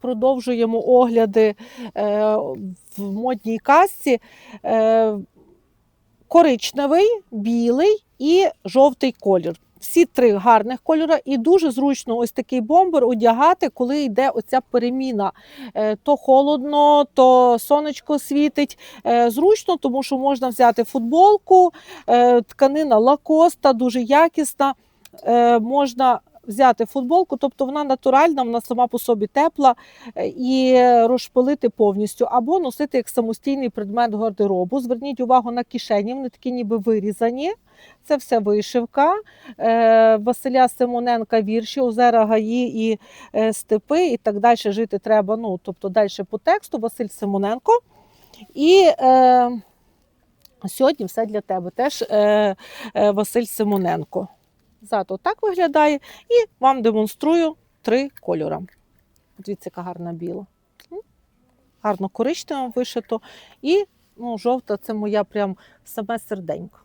Продовжуємо огляди е, в модній касці. Е, коричневий, білий і жовтий колір. Всі три гарних кольори, і дуже зручно ось такий бомбер одягати, коли йде оця переміна. Е, То холодно, то сонечко світить. Зручно, тому що можна взяти футболку, тканина лакоста, дуже якісна. Можна взяти футболку, тобто вона натуральна, вона сама по собі тепла е, і розшпилити повністю, або носити як самостійний предмет гардеробу. Зверніть увагу на кишені, вони такі ніби вирізані. Це все вишивка е, Василя Симоненка, вірші, озера Гаї і е, степи, і так далі жити треба. Ну, тобто далі по тексту Василь Симоненко. І е, сьогодні все для тебе. Теж е, е, Василь Симоненко. Зато отак виглядає. І вам демонструю три кольори. Дивіться, яка гарна біла. Гарно коричнево вишито. І ну, жовта це моя прям саме серденько.